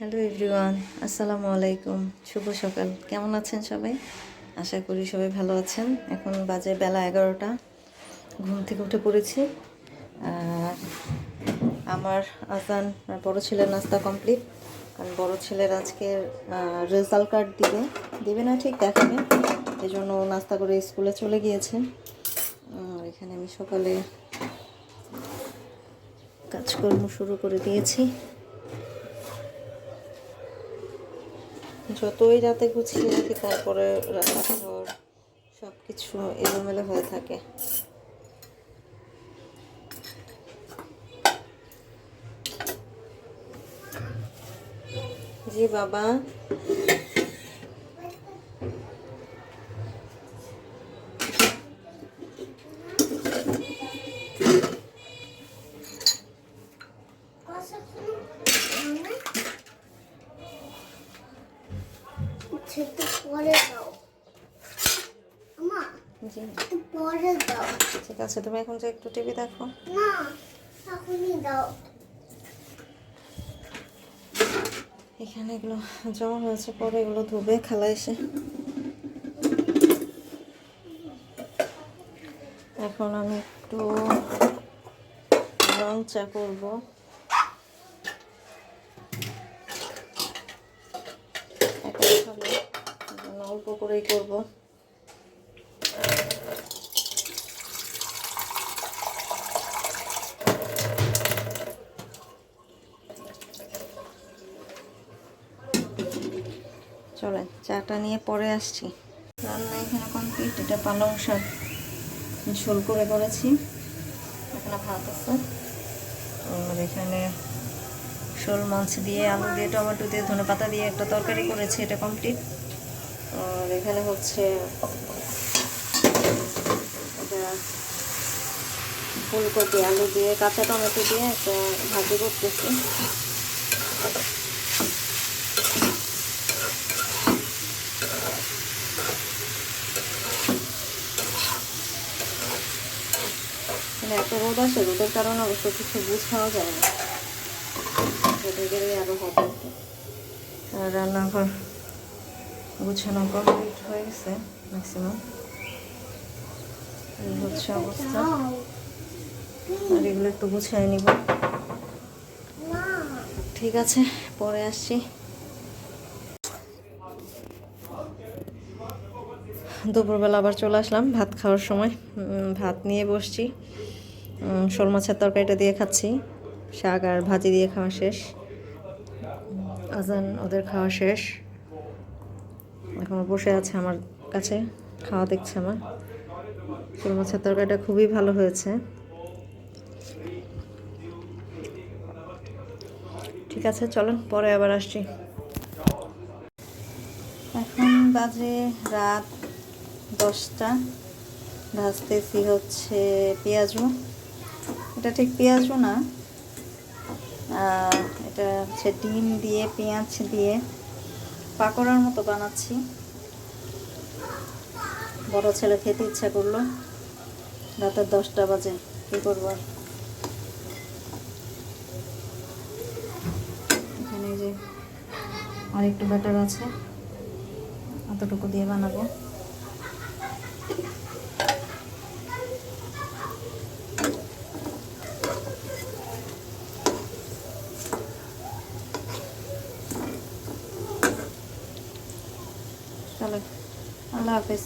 Hello everyone, আসসালামু আলাইকুম, শুভ সকাল। কেমন আছেন সবাই? আশা করি সবাই ভালো আছেন। এখন বাজে বেলা এগারোটা, ঘুম থেকে উঠে পড়েছি। আর আমার আর বড় ছেলের নাস্তা কমপ্লিট। কারণ বড় ছেলের আজকে রেজাল্ট কার্ড দিবে। দেবে না, ঠিক দেখাবে। এই জন্য নাস্তা করে স্কুলে চলে গিয়েছে। আর এখানে আমি সকালে কাজকর্ম শুরু করে দিয়েছি। যতই রাতে গুছিয়ে রাখি তারপরে রান্নাঘর সব কিছু এলোমেলো হয়ে থাকে। জি বাবা। সেটা পরে দাও মা জি। পরে দাও ঠিক আছে তুমি এখন যে একটু টিভি দেখো। না এখনই দাও। এখানে এগুলো জমা হয়েছে পরে এগুলো ধুবে খালা এসে। এখন আমি একটু রং চা করব একা খাব এই জন্য অল্প করেই করব। চলেন, চাটা নিয়ে পরে আসছি। রান্না এখানে কমপ্লিট এটা পালং শাক। ঝোল করে করেছি। এখানে ভাত আছে। আর এখানে শোল মাছ দিয়ে আলু দিয়ে, টমেটো দিয়ে ধনে পাতা দিয়ে একটা তরকারি করেছি, এটা কমপ্লিট আর এখানে হচ্ছে ফুলকপি, আলু দিয়ে, কাঁচা টমেটো দিয়ে একটা ভাজি করতেছি। মানে এত রোদ আসে, রোদের কারণে অবশ্য কিছু বুঝাও যায় না। আর রান্নাঘর। গুছানো কমপ্লিট হয়ে গেছে ম্যাক্সিমাম হচ্ছে অবস্থা। আর এগুলো একটু গুছিয়ে নিব। ঠিক আছে, পরে আসছি। দুপুরবেলা আবার চলে আসলাম ভাত খাওয়ার সময়। ভাত নিয়ে বসছি। শোল মাছের তরকারিটা দিয়ে খাচ্ছি। শাক আর ভাজি দিয়ে খাওয়া শেষ। আজান ওদের খাওয়া শেষ। এখন বসে আছে আমার কাছে, খাওয়া দেখছে আমার। শোল মাছের তরকারিটা খুবই ভালো হয়েছে। ঠিক আছে, চলুন, পরে আবার আসছি। এখন বাজে রাত দশটা। ভাজতেছি হচ্ছে পেঁয়াজু। এটা ঠিক পেঁয়াজু না। এটা হচ্ছে ডিম দিয়ে, পেঁয়াজ দিয়ে। পাকোড়ার মতো বানাচ্ছি। বড় ছেলে খেতে ইচ্ছা করল। রাতের দশটা বাজে, কী করব আর? এখানে যে আরেকটু ব্যাটার আছে অতটুকু দিয়ে বানাবো। চলো আল্লাহ হাফেজ।